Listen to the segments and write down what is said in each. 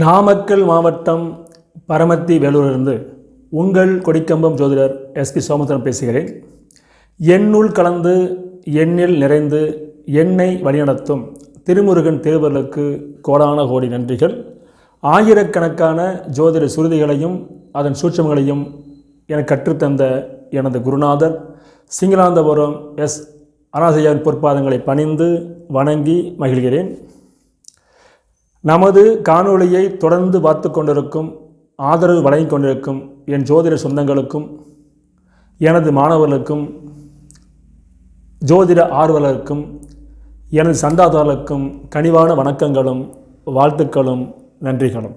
நாமக்கல் மாவட்டம் பரமத்தி வேலூரிலிருந்து உங்கள் கொடிக்கம்பம் ஜோதிடர் எஸ்பி சோமசுந்தரம் பேசுகிறேன். எண்ணுள் கலந்து எண்ணில் நிறைந்து என்னை வழிநடத்தும் திருமுருகன் திருவர்களுக்கு கோடான கோடி நன்றிகள். ஆயிரக்கணக்கான ஜோதிட சுருதிகளையும் அதன் சூட்சமங்களையும் எனக்கு கற்றுத்தந்த எனது குருநாதர் சிங்களாந்தபுரம் எஸ் அனாசையாவின் பொற்பாதங்களை பணிந்து வணங்கி மகிழ்கிறேன். நமது காணொளியை தொடர்ந்து பார்த்து கொண்டிருக்கும் ஆதரவு வழங்கிக் கொண்டிருக்கும் என் ஜோதிட சொந்தங்களுக்கும் எனது மாணவர்களுக்கும் ஜோதிட ஆர்வலருக்கும் எனது சந்தாதாரர்களுக்கும் கனிவான வணக்கங்களும் வாழ்த்துக்களும் நன்றிகளும்.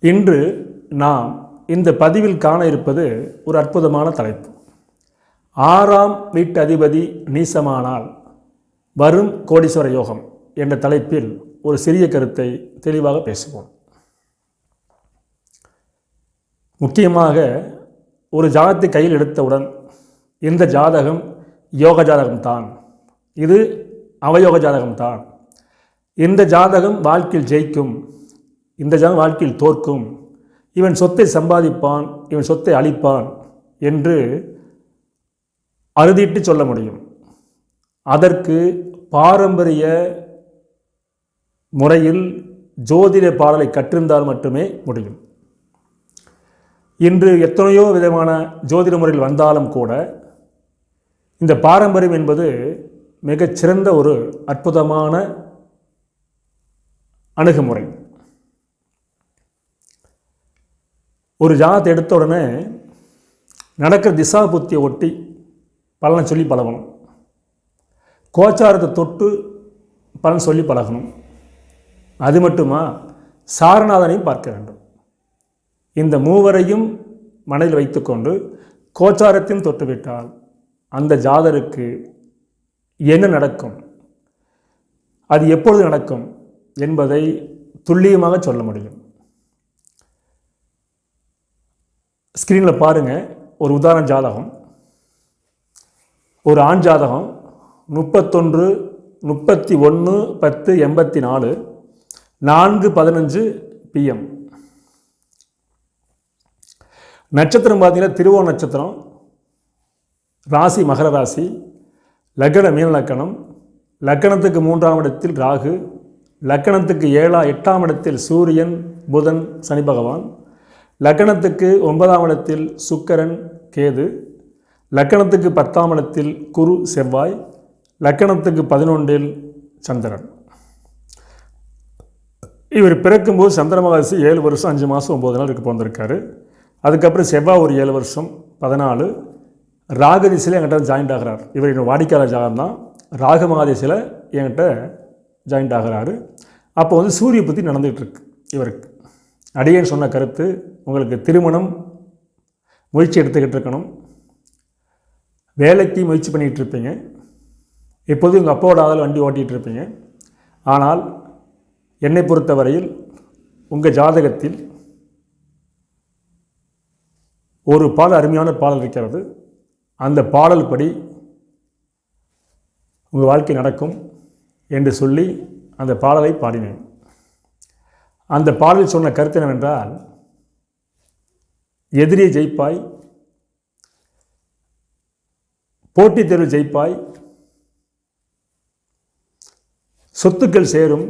இன்று நாம் இந்த பதிவில் காண இருப்பது ஒரு அற்புதமான தலைப்பு. ஆறாம் வீட்டு அதிபதி நீசமானால் வரும் கோடீஸ்வர யோகம். என்ற தலைப்பில் ஒரு சிறிய கருத்தை தெளிவாக பேசுவோம். முக்கியமாக ஒரு ஜாதகத்தை கையில் எடுத்தவுடன் இந்த ஜாதகம் யோக ஜாதகம்தான். இது அவயோக ஜாதகம்தான். இந்த ஜாதகம் வாழ்க்கையில் ஜெயிக்கும் இந்த ஜாதகம் வாழ்க்கையில் தோற்கும் இவன் சொத்தை சம்பாதிப்பான் இவன் சொத்தை அழிப்பான் என்று அறுதிட்டு சொல்ல முடியும். அதற்கு பாரம்பரிய முறையில் ஜோதிட பாடலை கற்றிருந்தால் மட்டுமே முடியும். இன்று எத்தனையோ விதமான ஜோதிட முறையில் வந்தாலும் கூட இந்த பாரம்பரியம் என்பது மிகச்சிறந்த ஒரு அற்புதமான அணுகுமுறை. ஒரு ஜாதத்தை எடுத்த உடனே நடக்கிற திசா புத்தியை ஒட்டி பலனை சொல்லி பழகணும். கோச்சாரத்தை தொட்டு பலன் சொல்லி பழகணும். அது மட்டுமா? சாரநாதனையும் பார்க்க வேண்டும். இந்த மூவரையும் மனதில் வைத்துக்கொண்டு கோச்சாரத்தையும் தொட்டுவிட்டால் அந்த ஜாதருக்கு என்ன நடக்கும்? அது எப்பொழுது நடக்கும் என்பதை துல்லியமாக சொல்ல முடியும். ஸ்க்ரீனில் பாருங்கள் ஒரு உதாரண ஜாதகம். ஒரு ஆண் ஜாதகம் முப்பத்தொன்று முப்பத்தி ஒன்று பத்து எண்பத்தி நாலு நான்கு பதினஞ்சு பிஎம் நட்சத்திரம் பார்த்தீங்கன்னா திருவோ நட்சத்திரம் ராசி மகர ராசி லக்கண மீன லக்கணம். லக்கணத்துக்கு மூன்றாம் இடத்தில் ராகு லக்கணத்துக்கு ஏழா எட்டாம் இடத்தில் சூரியன் புதன் சனி பகவான். லக்கணத்துக்கு ஒன்பதாம் இடத்தில் சுக்கரன் கேது. லக்கணத்துக்கு பத்தாம் இடத்தில் குரு செவ்வாய். லக்கணத்துக்கு பதினொன்றில் சந்திரன். இவர் பிறக்கும்போது சந்திரமகாசி ஏழு வருஷம் அஞ்சு மாதம் ஒம்பது நாள் இருக்க பிறந்திருக்காரு. அதுக்கப்புறம் செவ்வாய் ஒரு ஏழு வருஷம் பதினாலு. ராகதிசையில் என்கிட்ட ஜாயிண்ட் ஆகிறார். இவர் என்னோட வாடிக்கையாளர் ஜாகம் தான் ராக மகாதேசில் என்கிட்ட ஜாயிண்ட் ஆகிறாரு. அப்போ வந்து சூரிய பற்றி நடந்துகிட்ருக்கு இவருக்கு. அடியேன்னு சொன்ன கருத்து உங்களுக்கு திருமணம் முயற்சி எடுத்துக்கிட்டு இருக்கணும். வேலைக்கு முயற்சி பண்ணிகிட்டு இருப்பீங்க. எப்போதும் உங்கள் அப்பாவோட ஆதல் வண்டி ஓட்டிகிட்டு இருப்பீங்க. ஆனால் என்னை பொறுத்தவரையில் உங்கள் ஜாதகத்தில் ஒரு பாடல் அருமையான பாடல் இருக்கிறது. அந்த பாடல் படி உங்கள் வாழ்க்கை நடக்கும் என்று சொல்லி அந்த பாடலை பாடினேன். அந்த பாடலில் சொன்ன கருத்து என்னவென்றால் எதிரியை ஜெயிப்பாய் போட்டித் தேர்வு ஜெயிப்பாய் சொத்துக்கள் சேரும்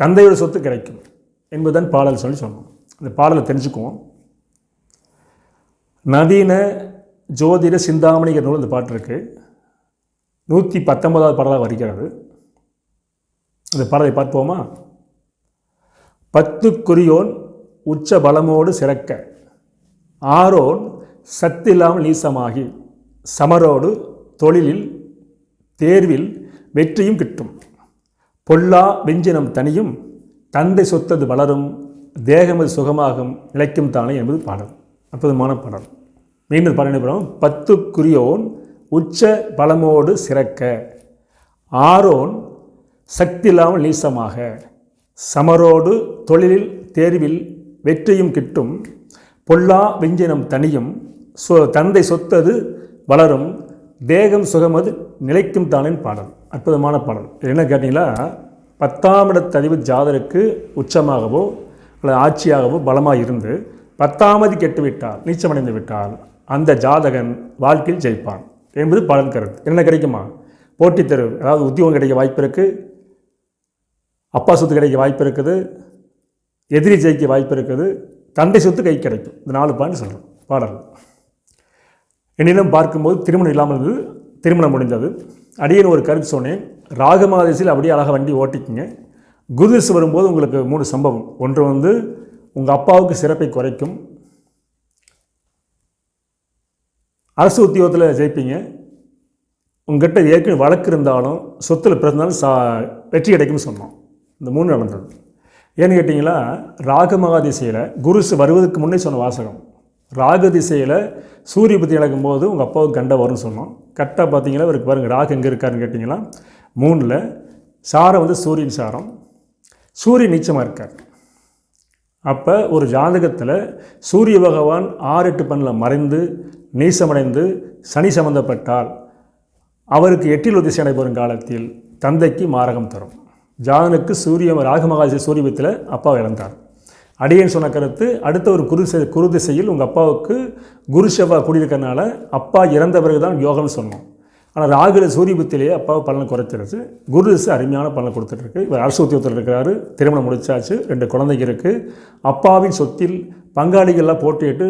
தந்தையோட சொத்து கிடைக்கும் என்பதுதான் பாடல் சொல்லி சொன்னோம் அந்த பாடலை தெரிஞ்சுக்குவோம். நவீன ஜோதிட சிந்தாமணிங்கிற நூல் இந்த பாட்டு இருக்குது நூற்றி பத்தொன்பதாவது பாடலாக வருகிறது. அந்த பாடலை பார்ப்போமா? பத்து குறியோன் உச்ச பலமோடு சிறக்க ஆரோன் சத்தில்லாமல் நீசமாகி சமரோடு தொழிலில் தேர்வில் வெற்றியும் கிட்டும். பொல்லா வெஞ்சினம் தனியும் தந்தை சொத்தது வளரும் தேகமது சுகமாகும் நிலைக்கும் தானே என்பது பாடல். அற்புதமான பாடல். மீண்டும் பாடல் பத்துக்குரியோன் உச்ச பலமோடு சிறக்க ஆரோன் சக்தி இல்லாமல் நீசமாக சமரோடு தொழிலில் தேர்வில் வெற்றியும் கிட்டும் பொல்லா வெஞ்சினம் தனியும் சொ தந்தை சொத்தது வளரும் தேகம் சுகமது நிலைக்கும் தானின் பாடல். அற்புதமான பாடல். என்ன கேட்டிங்கன்னா பத்தாம் இடத்ததிவு ஜாதருக்கு உச்சமாகவோ அல்லது ஆட்சியாகவோ பலமாக இருந்து பத்தாமதி கெட்டுவிட்டால் நீச்சமடைந்து விட்டால் அந்த ஜாதகன் வாழ்க்கையில் ஜெயிப்பான் என்பது பலன் கருத்து. என்ன கிடைக்குமா? போட்டித் தேர்வு. அதாவது உத்தியோகம் கிடைக்க வாய்ப்பு இருக்குது அப்பா சொத்து கிடைக்க வாய்ப்பு இருக்குது. எதிரி ஜெயிக்க வாய்ப்பு இருக்குது. தந்தை சொத்து கை கிடைக்கும். இந்த நாலு பாயிண்ட் சொல்கிறோம் பாடல். என்னிடம் பார்க்கும்போது திருமணம் இல்லாமல் இருந்தது. திருமணம் முடிந்தது. அடியேன் ஒரு கருத்து சொன்னேன். ராகமாதேசியில் அப்படியே அழகாக வண்டி ஓட்டிக்குங்க. குருதிசு வரும்போது உங்களுக்கு மூணு சம்பவம். ஒன்று வந்து உங்கள் அப்பாவுக்கு சிறப்பை குறைக்கும். அரசு உத்தியோகத்தில் ஜெயிப்பீங்க. உங்ககிட்ட ஏற்கனவே வழக்கு இருந்தாலும் சொத்தில் பிறந்தாலும் சா வெற்றி கிடைக்கும்னு சொன்னோம். இந்த மூணு நடந்தது ஏன்னு கேட்டிங்களா ராகமகாதிசையில் குருசு வருவதற்கு முன்னே சொன்ன வாசகம். ராக திசையில் சூரிய பற்றி நடக்கும்போது உங்கள் அப்பாவுக்கு கண்டை வரும்னு சொன்னோம். கரெக்டாக பார்த்தீங்களா இவருக்கு பாருங்கள் ராகு எங்கே இருக்காருன்னு கேட்டிங்களா? மூணில் சாரம் வந்து சூரியன் சாரம். சூரியன் நீச்சமாக இருக்கார். அப்போ ஒரு ஜாதகத்தில் சூரிய பகவான் ஆறு எட்டு பண்ணில் மறைந்து நீசமடைந்து சனி சம்பந்தப்பட்டால் அவருக்கு எட்டில் திசை நடைபெறும் காலத்தில் தந்தைக்கு மாரகம் தரும். ஜாதனுக்கு சூரிய ராகமகாசி சூரியபத்தில் அப்பா இழந்தார் அடியேன் சொன்ன கருத்து அடுத்த ஒரு குரு குரு திசையில் உங்கள் அப்பாவுக்கு குரு செவ்வாய் கூடியிருக்கறனால அப்பா இறந்த பிறகு தான் யோகம்னு சொன்னோம். ஆனால் ராகுல சூரியபத்திலேயே அப்பாவை பலனை குறைச்சிருச்சு. குரு திசை அருமையான பலனை கொடுத்துட்ருக்கு இவர் அரசு உத்தியோகத்தில் இருக்கிறாரு. திருமணம் முடிச்சாச்சு. ரெண்டு குழந்தைங்க இருக்குது அப்பாவின் சொத்தில் பங்காளிகள்லாம் போட்டிட்டு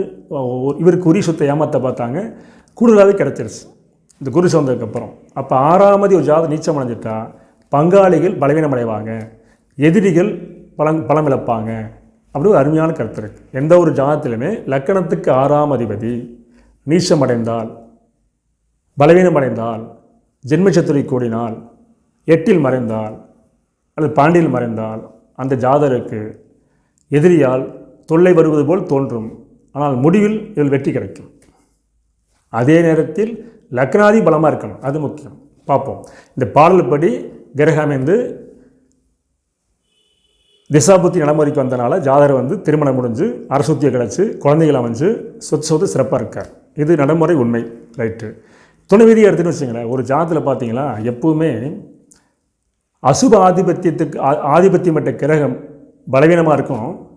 இவருக்கு உரிய சொத்தை ஏமாற்ற பார்த்தாங்க. கூடுதலாகவே கிடச்சிருச்சு. இந்த குரு சொந்ததுக்கப்புறம் அப்போ ஆறாமதி ஒரு ஜாதகம் நீச்சம் அடைஞ்சிட்டா பங்காளிகள் பலவீனமடைவாங்க. எதிரிகள் பலம் பலம் இழப்பாங்க அப்படி ஒரு அருமையான கருத்து இருக்குது எந்த ஒரு ஜாதத்திலுமே லக்கணத்துக்கு ஆறாம் அதிபதி நீச்சம் அடைந்தால் பலவீனம் அடைந்தால் ஜென்மச்சத்துரை கூடினால் எட்டில் மறைந்தால் அல்லது பாண்டியில் மறைந்தால் அந்த ஜாதருக்கு எதிரியால் தொல்லை வருவது போல் தோன்றும். ஆனால் முடிவில் இதில் வெற்றி கிடைக்கும். அதே நேரத்தில் லக்னாதி பலமாக இருக்கணும். அது முக்கியம். பார்ப்போம். இந்த பாடல் படி கிரகம் அமைந்து திசாபுத்தி நடைமுறைக்கு வந்தனால ஜாதகர் வந்து திருமணம் முடிஞ்சு அரசுத்தியை கிடச்சி குழந்தைகள் அமைஞ்சு சொத்து சொத்து சிறப்பாக இருக்கார். இது நடைமுறை உண்மை ரைட்டு. துணை விதியை எடுத்துன்னு வச்சுங்களேன் ஒரு ஜாதத்தில் பார்த்தீங்களா எப்போவுமே அசுப ஆதிபத்தியத்துக்கு ஆ- ஆதிபத்தியம் பெற்ற கிரகம் பலவீனமாக இருக்கும்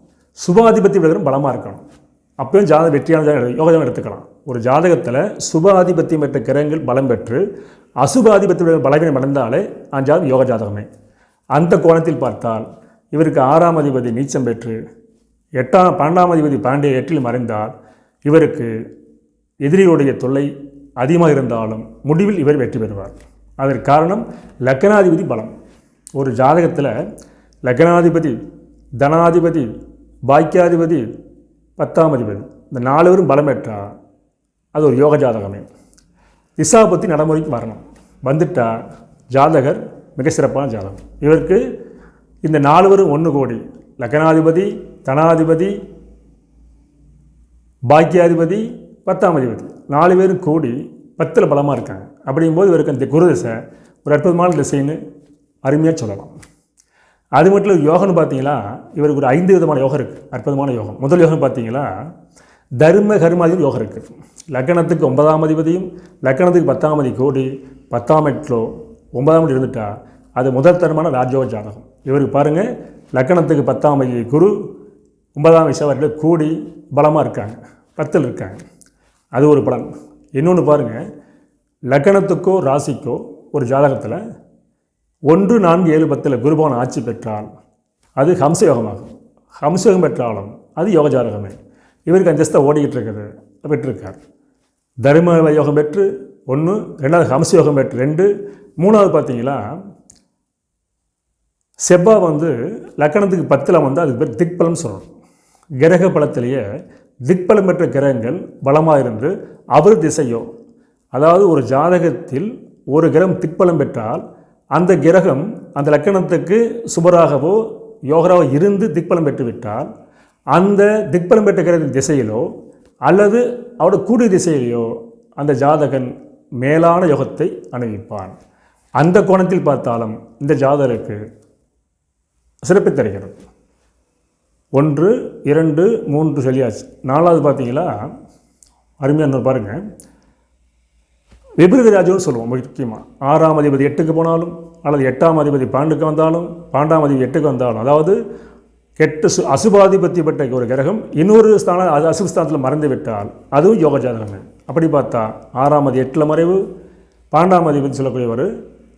சுபாதிபத்திய கிரகம் பலமாக இருக்கணும். அப்பயும் ஜாதகம் வெற்றியான ஜாதகம் யோகம் எடுத்துக்கலாம். ஒரு ஜாதகத்தில் சுபாதிபத்தியம் பெற்ற கிரகங்கள் பலம் பெற்று அசுபாதிபத்திய பலவீனம் அடைந்தாலே அந்த ஜாதகம் யோக ஜாதகமே அந்த கோணத்தில் பார்த்தால் இவருக்கு ஆறாம் அதிபதி நீச்சம் பெற்று எட்டாம் பன்னெண்டாம் அதிபதி பாண்டிய எட்டில் மறைந்தால் இவருக்கு எதிரிகளுடைய தொல்லை அதிகமாக இருந்தாலும் முடிவில் இவர் வெற்றி பெறுவார். அதற்கு காரணம் லக்னாதிபதி பலம். ஒரு ஜாதகத்தில் லக்னாதிபதி தனாதிபதி பாக்கியாதிபதி பத்தாம் அதிபதி இந்த நாலு பேரும் பலம் பெற்றால் அது ஒரு யோக ஜாதகமே. திசாபத்தி நடைமுறைக்கு வரணும். வந்துட்டால் ஜாதகர் மிக சிறப்பான ஜாதகம். இவருக்கு இந்த நால்வரும் ஒன்று கோடி. லக்னாதிபதி தனாதிபதி பாக்கியாதிபதி பத்தாம் அதிபதி நாலு பேரும் கோடி பத்தில் பலமாக இருக்காங்க. அப்படிங்கும்போது இவருக்கு அந்த குரு திசை ஒரு அற்புதமான திசைன்னு அருமையாக சொல்லலாம். அது மட்டும் இல்லை யோகம்னு பார்த்தீங்களா இவருக்கு ஒரு ஐந்து விதமான யோகம் இருக்குது அற்புதமான யோகம். முதல் யோகம் பார்த்தீங்களா தர்ம கருமாதிபதி யோகம் இருக்குது லக்கணத்துக்கு ஒன்பதாம் அதிபதியும் லக்கணத்துக்கு பத்தாம் அதி கோடி பத்தாம் எட்டிலோ ஒன்பதாம் இருந்துட்டால் அது முதல் தரமான ராஜயோக ஜாதகம். இவருக்கு பாருங்கள் லக்கணத்துக்கு பத்தாம் வயது குரு ஒன்பதாம் விஷயவர்கள் கூடி பலமாக இருக்காங்க பத்தில் இருக்காங்க. அது ஒரு பலன். இன்னொன்று பாருங்கள் லக்கணத்துக்கோ ராசிக்கோ ஒரு ஜாதகத்தில் ஒன்று நான்கு ஏழு பத்தில் குருபவன் ஆட்சி பெற்றால் அது ஹம்சயோகமாகும். ஹம்சயோகம் பெற்றாலும் அது யோக ஜாதகமே. இவருக்கு அஞ்சஸ்தை ஓடிக்கிட்டு இருக்குது பெற்றிருக்கார். தர்ம யோகம் பெற்று ஒன்று ரெண்டாவது ஹம்சயோகம் பெற்று ரெண்டு மூணாவது பார்த்தீங்களா செவ்வாய் வந்து லக்கணத்துக்கு பத்தில் வந்து அதுக்கு பேர் திக்பலம் சொல்லணும். கிரக பலத்திலேயே திக்பலம் பெற்ற கிரகங்கள் பலமாக இருந்து அவர் திசையோ அதாவது ஒரு ஜாதகத்தில் ஒரு கிரகம் திக்பலம் பெற்றால் அந்த கிரகம் அந்த லக்கணத்துக்கு சுபராகவோ யோகராகவோ இருந்து திக்பலம் பெற்று விட்டால் அந்த திக்பலம் பெற்ற கிரகத்தின் திசையிலோ அல்லது அவரோட கூடிய திசையிலையோ அந்த ஜாதகன் மேலான யோகத்தை அணிவிப்பான் அந்த கோணத்தில் பார்த்தாலும் இந்த ஜாதகருக்கு சிறப்பு தருகிறது. ஒன்று இரண்டு மூன்று சொல்லியாச்சு. நாலாவது பார்த்தீங்களா? அருமையான பாருங்கள் விபரீத ராஜ்யம்னு சொல்லுவோம் முக்கியமாக ஆறாம் அதிபதி எட்டுக்கு போனாலும் அல்லது எட்டாம் அதிபதி பாண்டுக்கு வந்தாலும் பாண்டாம் அதிபதி எட்டுக்கு வந்தாலும் அதாவது கெட்டு சு அசுபாதிபத்தி பெற்ற ஒரு கிரகம் இன்னொரு ஸ்தான அது ஸ்தானத்தில் மறைந்து விட்டால் அதுவும் யோக ஜாதகமே. அப்படி பார்த்தா ஆறாம் அதி எட்டில் மறைவு பாண்டாம் அதிபதி சொல்லக்கூடியவர்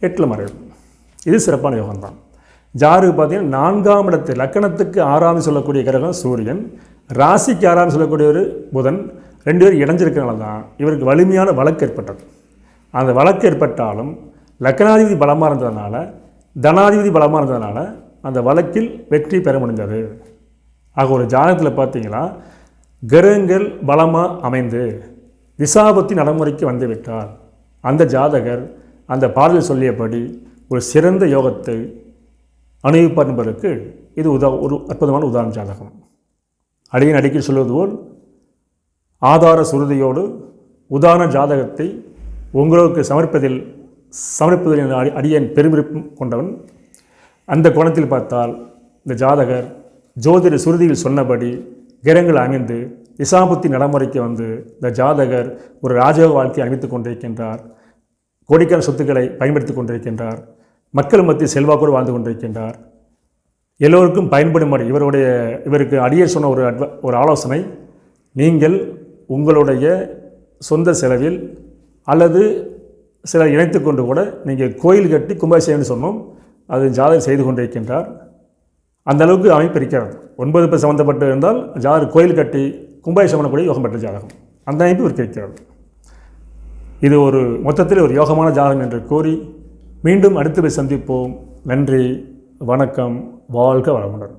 எட்டில் மறைவு. இது சிறப்பான யோகம் தான் ஜாருக்கு பார்த்தீங்கன்னா நான்காம் இடத்து லக்கணத்துக்கு ஆறாம் சொல்லக்கூடிய கிரகம் சூரியன் ராசிக்கு ஆறாம் சொல்லக்கூடியவர் புதன். ரெண்டு பேரும் இணைஞ்சிருக்கிறனால தான் இவருக்கு வலிமையான வழக்கு ஏற்பட்டது. அந்த வழக்கு ஏற்பட்டாலும் லக்கணாதிபதி பலமாக இருந்ததுனால தனாதிபதி பலமாக இருந்ததுனால அந்த வழக்கில் வெற்றி பெற முடிந்தது ஆக ஒரு ஜாதகத்தில் பார்த்தீங்கன்னா கிரகங்கள் பலமாக அமைந்து திசாபத்தி நடைமுறைக்கு வந்துவிட்டார். அந்த ஜாதகர் அந்த பாடலில் சொல்லியபடி ஒரு சிறந்த யோகத்தை அனுபவிப்பார் என்பதற்கு இது உதா ஒரு அற்புதமான உதாரண ஜாதகம். அடியின் அடிக்கடி சொல்வது போல் ஆதார சுருதியோடு உதாரண ஜாதகத்தை உங்களுக்கு சமர்ப்பதில் சமர்ப்பதில் என்ற அடி அடியன் பெருமிருப்பும் கொண்டவன் அந்த கோணத்தில் பார்த்தால் இந்த ஜாதகர் ஜோதிட சுருதியில் சொன்னபடி கிரகங்கள் அமைந்து இசாபுத்தி நடைமுறைக்கு வந்து இந்த ஜாதகர் ஒரு ராஜயோக வாழ்க்கையை அணிவித்துக் கொண்டிருக்கின்றார் கோடிக்கான சொத்துக்களை பயன்படுத்தி கொண்டிருக்கின்றார் மக்கள் மத்திய செல்வாக்கோடு வாழ்ந்து கொண்டிருக்கின்றார். எல்லோருக்கும் பயன்படும்படி இவருடைய இவருக்கு அடியே சொன்ன ஒரு அட்வ ஒரு ஆலோசனை நீங்கள் உங்களுடைய சொந்த செலவில் அல்லது சிலர் இணைத்து கொண்டு கூட நீங்கள் கோயில் கட்டி கும்பாபிஷேகம்னு சொன்னோம் அது ஜாதகர் செய்து கொண்டிருக்கின்றார். அந்த அளவுக்கு அமைப்பு இருக்கிறது. ஒன்பது பேர் சம்மந்தப்பட்டு இருந்தால் ஜாதகர் கோயில் கட்டி கும்பாபிஷேகம் கூட யோகம் பெற்ற ஜாதகம். அந்த அமைப்பு இருக்கிறது. இது ஒரு மொத்தத்தில் ஒரு யோகமான ஜாதகம் என்று கூறி மீண்டும் அடுத்து போய் சந்திப்போம். நன்றி வணக்கம் வாழ்க வளமுடன்.